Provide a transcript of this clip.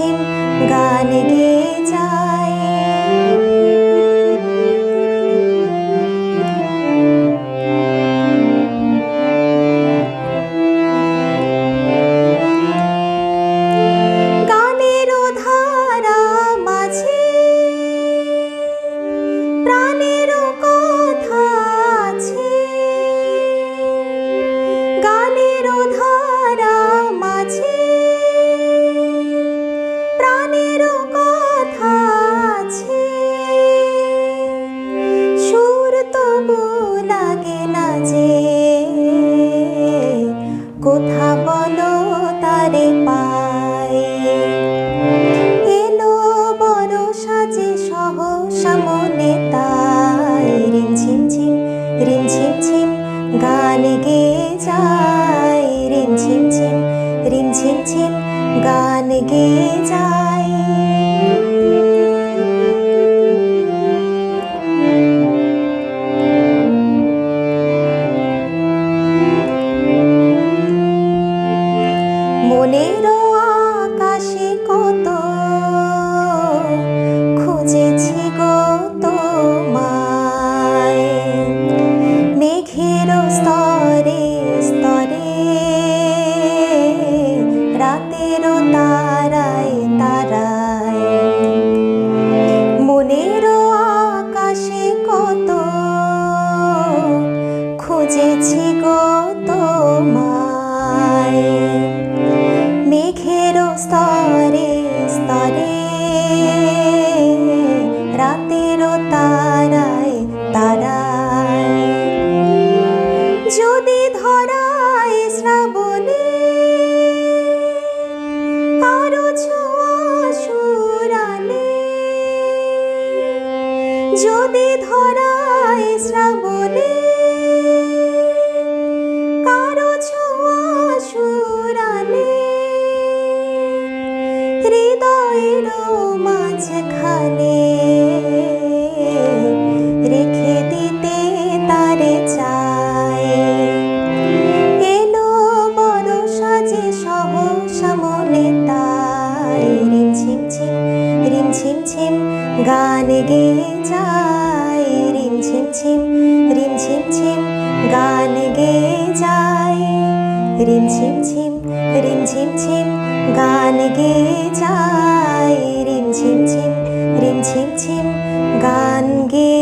রিম তারে পায় এলো বড় সাজে সহ সামনে তাই যদি ধরায় শ্রাবণে, কারও ছোঁয়া সুরালে হৃদয়ের মাঝখানে রেখে দিতে তারে চাই এলো সাজে সহসা মনে তাই। রিম ঝিম ঝিম রিম ঝিম, গান গেয়ে রিম ঝিম ঝিম গান গে যায়। রিম ঝিম ঝিম রিম ঝিম ঝিম গান গে যায়। রিম ঝিম ঝিম রিম ঝিম ঝিম গান গে